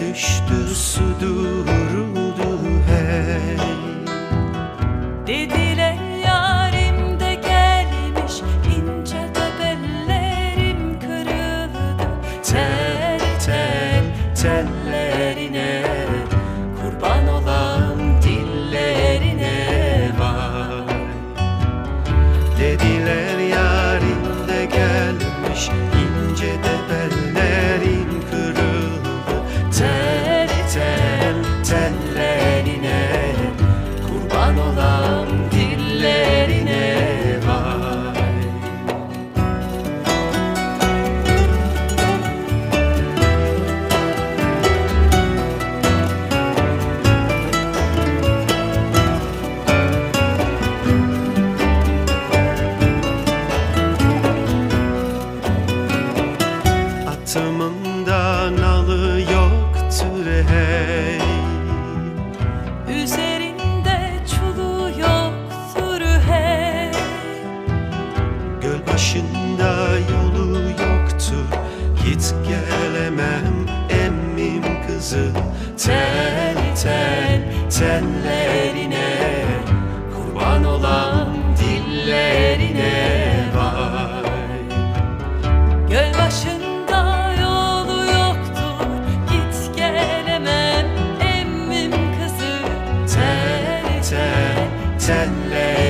düştü su duruldu hey Dediler yarim de gelmiş ince tebellerim kırıldı. Tel tel tellerine. bedenine Kurban olam dillerine vay. Atımından alı yoktur her Hiç gelemem emmim kızı. Tel tel tellerine Kurban olan dillerine vay. Göl başında yolu yoktur. Git gelemem emmim kızı. Tel tel tellerine